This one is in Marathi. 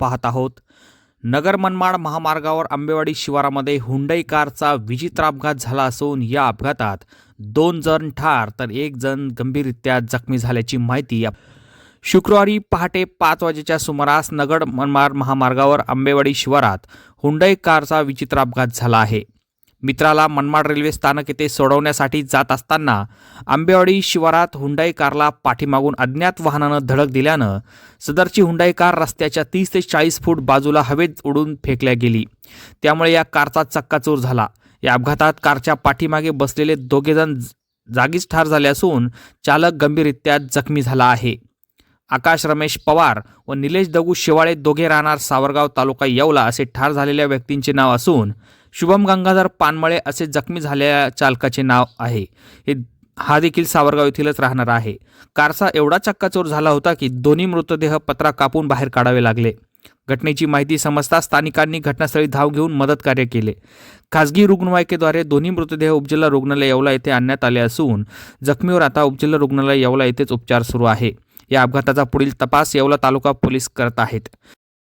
पाहत आहोत. नगर मनमाड महामार्गावर आंबेवाडी शिवारामध्ये हुंडई कारचा विचित्र अपघात झाला असून या अपघातात दोन जण ठार तर एक जण गंभीररित्या जखमी झाल्याची माहिती या- शुक्रवारी पहाटे पाच वाजेच्या सुमारास नगर मनमाड महामार्गावर आंबेवाडी शिवारात हुंडई कारचा विचित्र अपघात झाला आहे. मित्राला मनमाड रेल्वे स्थानक येथे सोडवण्यासाठी जात असताना आंबेवाडी शिवारात हुंडाई कारला पाठीमागून अज्ञात वाहनानं धडक दिल्यानं सदरची हुंडाई कार रस्त्याच्या तीस ते चाळीस फूट बाजूला हवेत उडून फेकल्या गेली. त्यामुळे या कारचा चक्काचूर झाला. या अपघातात कारच्या पाठीमागे बसलेले दोघेजण जागीच ठार झाले असून चालक गंभीररित्या जखमी झाला आहे. आकाश रमेश पवार व निलेश दगू शेवाळे दोघे राहणार सावरगाव तालुका येवला असे ठार झालेल्या व्यक्तींचे नाव असून शुभम गंगाधर पानमळे असे जखमी झालेल्या चालकाचे नाव आहे. हे हा देखील सावरगाव येथीलच राहणार आहे. कारचा एवढा चक्काचोर झाला होता की दोन्ही मृतदेह पत्रा कापून बाहेर काढावे लागले. घटनेची माहिती समजता स्थानिकांनी घटनास्थळी धाव घेऊन मदत कार्य केले. खासगी रुग्णवाहिकेद्वारे दोन्ही मृतदेह उपजिल्हा रुग्णालय येवला येथे आणण्यात आले असून जखमीवर आता उपजिल्हा रुग्णालय येवला येथेच उपचार सुरू आहे. या अपघाताचा पुढील तपास येवला तालुका पोलीस करत आहेत.